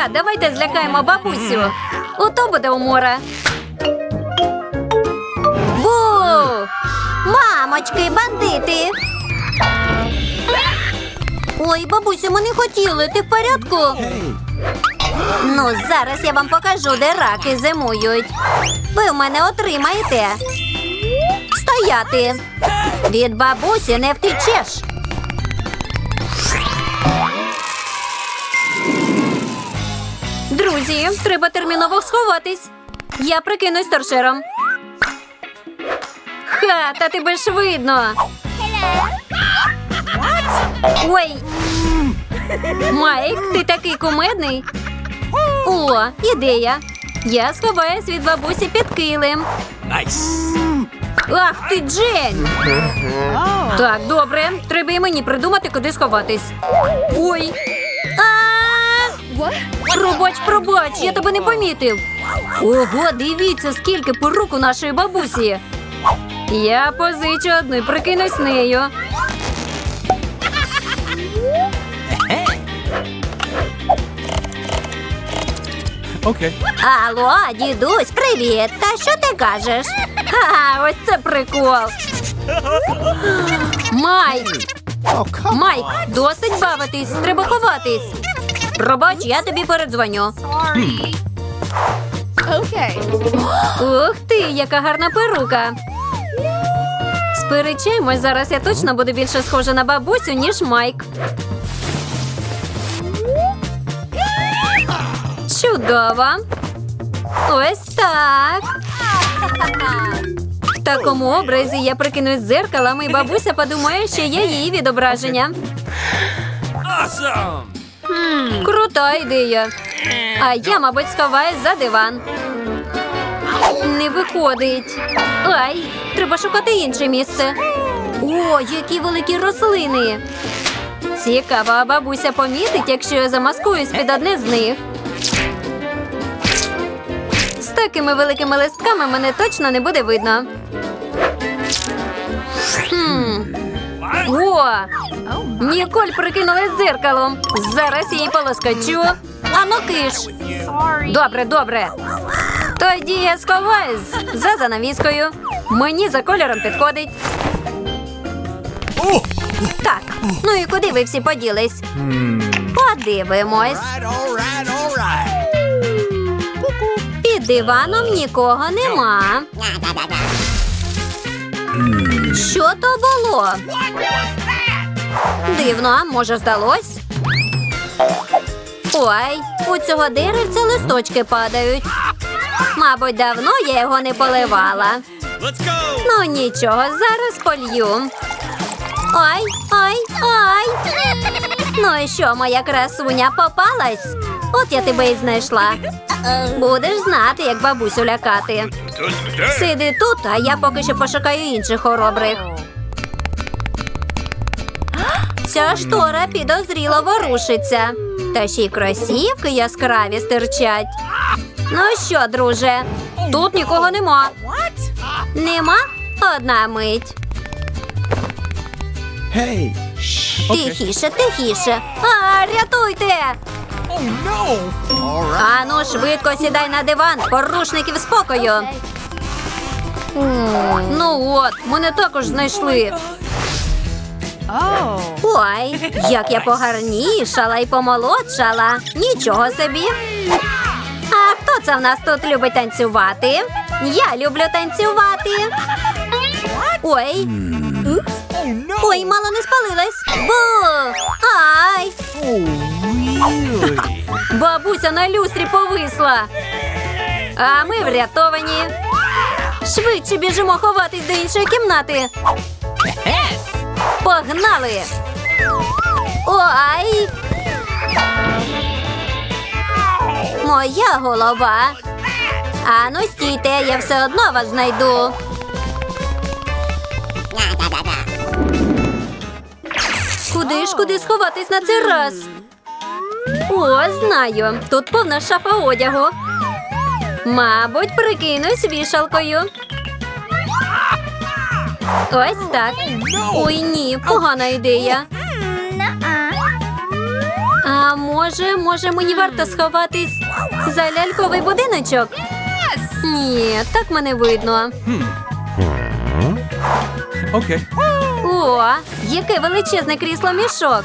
Ха, давайте злякаємо бабусю. Ото буде умора. Бу! Мамочки, бандити. Ой, бабусю, ми не хотіли. Ти в порядку? Ну, зараз я вам покажу, де раки зимують. Ви в мене отримаєте. Стояти. Від бабусі не втечеш. Друзі, треба терміново сховатись. Я прикинусь торшером. Ха, та тебе ж видно. Ой. Майк, ти такий кумедний. О, ідея. Я сховаюсь від бабусі під килим. Найс. Ах ти, Джень! Так, добре. Треба і мені придумати, куди сховатись. Ой. А! Пробач, пробач, я тебе не помітив. Ого, дивіться, скільки порук у нашої бабусі. Я позичу одну і прикинусь нею. Okay. Алло, дідусь, привіт. Та що ти кажеш? Ха, ось це прикол. Майк, Майк, досить бавитись, треба ховатись. Пробач, я тобі передзвоню. Okay. Ух ти, яка гарна перука. Сперечаємось, зараз я точно буду більше схожа на бабусю, ніж Майк. Чудово. Ось так. В такому образі я прикинусь зеркалом, і бабуся подумає, що я її відображення. Awesome. Крута ідея. А я, мабуть, сховаюсь за диван. Не виходить. Ай, треба шукати інше місце. О, які великі рослини. Цікаво, а бабуся помітить, якщо я замаскуюсь під одне з них. З такими великими листками мене точно не буде видно. Хм. О, Ніколь прикинулась дзеркалом. Зараз я її полоскочу. Ану киш. Sorry. Добре, добре. Тоді я сховаюсь за занавіскою. Мені за кольором підходить. Так, ну і куди ви всі поділись? Подивимось. Під диваном нікого нема. Що то було? Дивно, може здалось? Ой, у цього деревця листочки падають. Мабуть, давно я його не поливала. Ну нічого, зараз полью. Ай, ай, ай. Ну і що, моя красуня попалась? От я тебе і знайшла. Будеш знати, як бабусю лякати. Сиди тут, а я поки що пошукаю інших хоробрих. Ця штора підозріло ворушиться. Та ще й кросівки яскраві стирчать. Ну що, друже, тут нікого нема. Нема? Одна мить. Hey. Тихіше, тихіше. А, рятуйте! Oh. Ану, швидко сідай на диван, порушників спокою. Ну от, мене також знайшли. Oh. Ой, як я погарнішала і помолодшала. Нічого собі. А хто це в нас тут любить танцювати? Я люблю танцювати. Ой, Oh ой, мало не спалилась. Бу! Ай! Бабуся на люстрі повисла. А ми врятовані. Швидше біжимо ховатись до іншої кімнати. Погнали. Ой. Моя голова. Ану, стійте, я все одно вас знайду. Куди ж куди сховатись на цей раз? О, знаю. Тут повна шафа одягу. Мабуть, прикинусь вішалкою. Ось так. Ой, ні, погана ідея. А може, може, мені варто сховатись за ляльковий будиночок? Ні, так мене видно. О, яке величезне крісло мішок.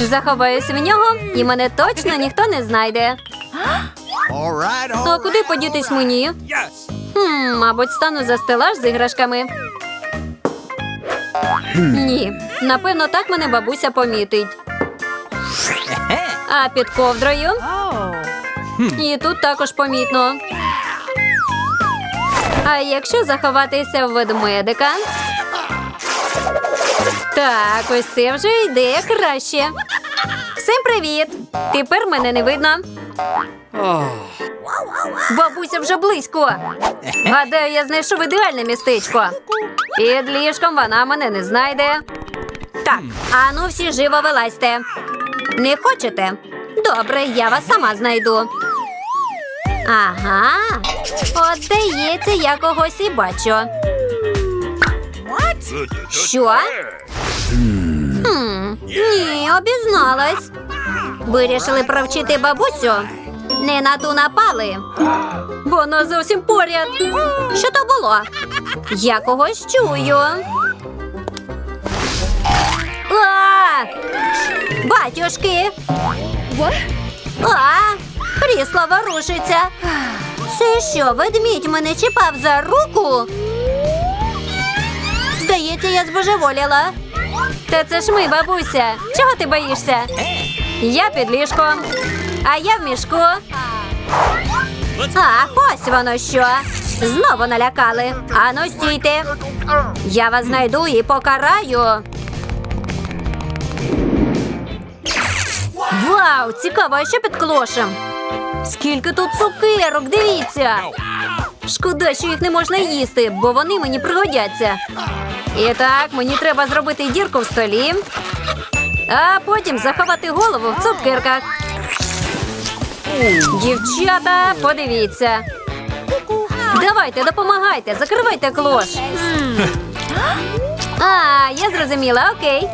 Заховаюсь в нього, і мене точно ніхто не знайде. А куди подітись мені? Хм, мабуть, стану за стелаж з іграшками. Ні, напевно, так мене бабуся помітить. А під ковдрою і тут також помітно. А якщо заховатися в ведмедика? Так, ось це вже ідея краще. Всім привіт! Тепер мене не видно. Бабуся вже близько. Гадаю, я знайшов ідеальне містечко. Під ліжком вона мене не знайде. Так, а ну всі живо вилазьте. Не хочете? Добре, я вас сама знайду. Ага. От здається, я когось і бачу. Що? Хм, ні, обізналась. Вирішили провчити бабусю. Не на ту напали. Воно зовсім поряд. Що то було? Я когось чую. А! Батюшки! А! Крісло ворушиться. Це що, ведмідь мене чіпав за руку? Здається, я збожеволіла. Та це ж ми, бабуся. Чого ти боїшся? Я під ліжком, а я в мішку. Ах, ось воно що. Знову налякали. Ану, стійте. Я вас знайду і покараю. Вау, цікаво, а що під клошем? Скільки тут цукерок, дивіться. Шкода, що їх не можна їсти, бо вони мені пригодяться. І так, мені треба зробити дірку в столі, а потім заховати голову в цукерках. Дівчата, подивіться. Давайте, допомагайте, закривайте клош. А, я зрозуміла, окей.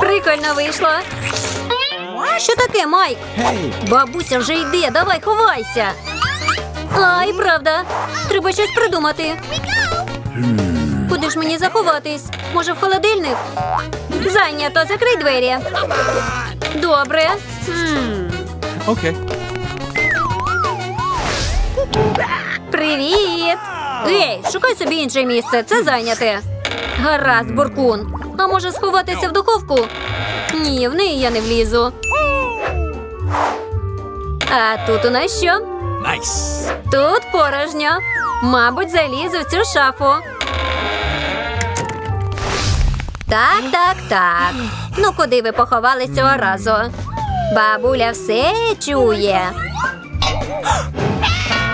Прикольно вийшло. Що таке, Майк? Бабуся вже йде, давай ховайся. Ай, правда. Треба щось придумати. Куди ж мені заховатись? Може, в холодильник? Зайнято, закрий двері. Добре. Okay. Привіт! Ей, шукай собі інше місце, це зайняте. Гаразд, буркун. А може сховатися в духовку? Ні, в неї я не влізу. А тут у нас що? Nice. Тут порожньо. Мабуть, залізу в цю шафу. Так, так, так. Ну куди ви поховались цього разу? Бабуля все чує.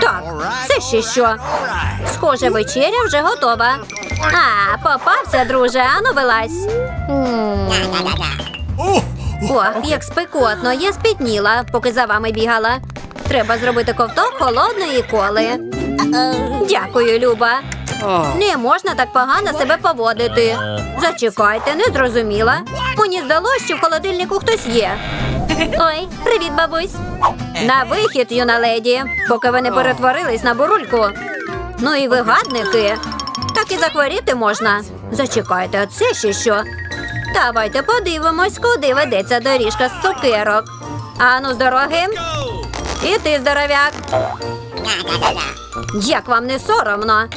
Так, це ще що? Схоже, вечеря вже готова. А, попався, друже, ану вилазь. Ох, як спекотно, я спітніла, поки за вами бігала. Треба зробити ковток холодної коли. Дякую, Люба. Не можна так погано себе поводити. Зачекайте, не зрозуміла. Мені здалося, що в холодильнику хтось є. Ой, привіт, бабусь. На вихід, юна леді, поки ви не перетворились на бурульку. Ну і вигадники. Так і захворіти можна. Зачекайте, а це ще що? Давайте подивимось, куди ведеться доріжка з цукерок. Ану, з дороги. І ти, здоровяк. Як вам не соромно?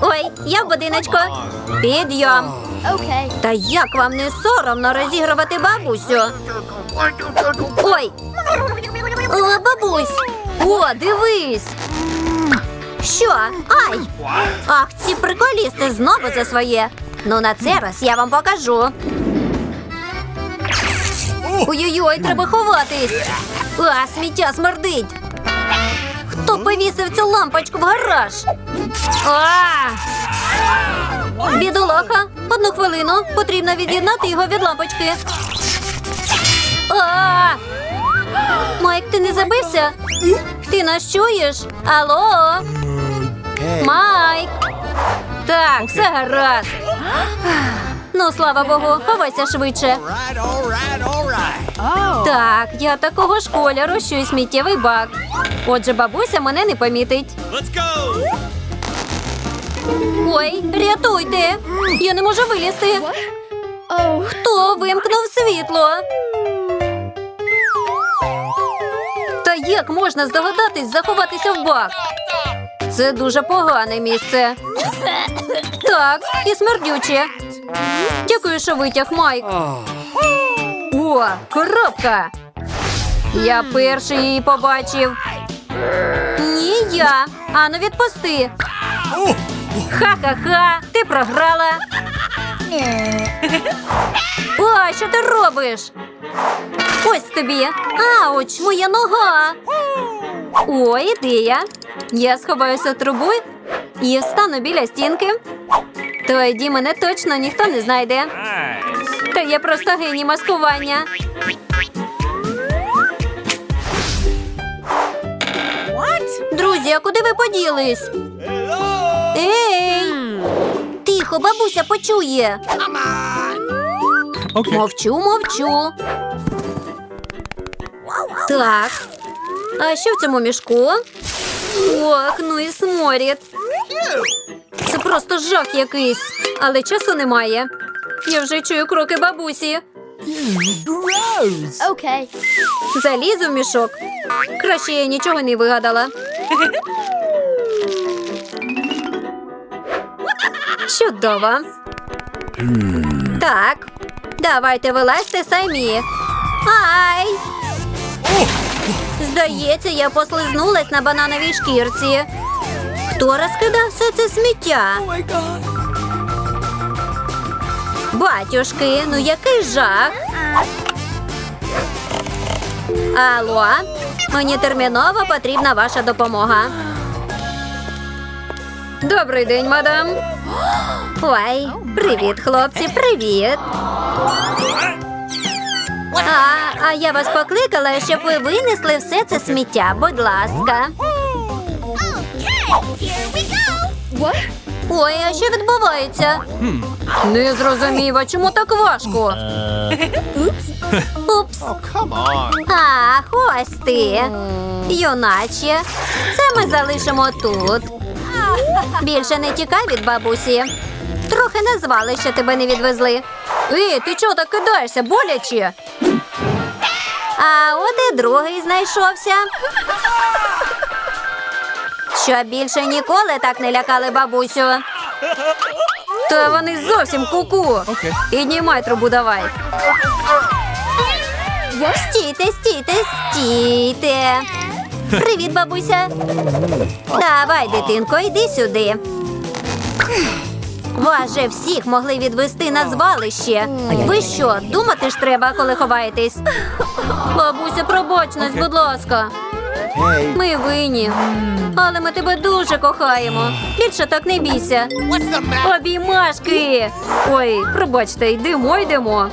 Ой, я в будиночку. Підйом. Okay. Та як вам не соромно розігрувати бабусю? Ой. О, бабусь. О, дивись. Що? Ай! Ах, ці приколісти знову за своє. Ну на це раз я вам покажу. Ой-ой-ой, треба ховатись. А, сміття смердить. Хто повісив цю лампочку в гараж? А! Бідолаха, одну хвилину. Потрібно від'єднати його від лампочки. А! Майк, ти не забився? Ти нас чуєш? Алло? Майк? Так, все гаразд. Ну, слава Богу, ховайся швидше. Так, я такого ж кольору, що й сміттєвий бак. Отже, бабуся мене не помітить. Ой, рятуйте! Я не можу вилізти. Хто вимкнув світло? Та як можна здогадатись заховатися в бак? Це дуже погане місце. Так, і смердюче. Дякую, що витяг Майк. О, коробка. Я перший її побачив. Ні, я. Ану, відпусти. Ха-ха-ха, ти програла. О, що ти робиш? Ось тобі. Ауч, моя нога. О, ідея. Я сховаюся в трубу і встану біля стінки. Тоді мене точно ніхто не знайде. Та я просто геній маскування. Друзі, а куди ви поділись? Ей! Тихо, бабуся почує. Okay. Мовчу, мовчу. Так. А що в цьому мішку? Ох, ну і сморід. Просто жах якийсь, але часу немає. Я вже чую кроки бабусі. Okay. Залізу в мішок. Краще я нічого не вигадала. Чудово. Так, давайте вилазьте самі. Ай! Здається, я послизнулась на банановій шкірці. Хто розкидав все це сміття? Батюшки, ну який жах. Алло, мені терміново потрібна ваша допомога. Добрий день, мадам. Ой, привіт, хлопці, привіт. А, а я вас покликала, щоб ви винесли все це сміття, будь ласка. What? Ой, а що відбувається? Не зрозумів, а чому так важко? Упс. Oh. Ах, ось ти. Юначе. Це ми залишимо тут. Більше не тікай від бабусі. Трохи не звали, що тебе не відвезли. Ей, ти чого так кидаєшся, боляче? А от і другий знайшовся. Щоб більше ніколи так не лякали бабусю. Та вони зовсім куку. Окей. Піднімай трубу давай. Стійте, стійте, стійте. Привіт, бабуся. Давай, дитинко, йди сюди. Вас же всіх могли відвести на звалище. Ви що, думати ж треба, коли ховаєтесь? Бабуся, пробач нас, будь ласка. Ми винні. Але ми тебе дуже кохаємо. Більше так не бійся. Обіймашки. Ой, пробачте, йдемо, йдемо.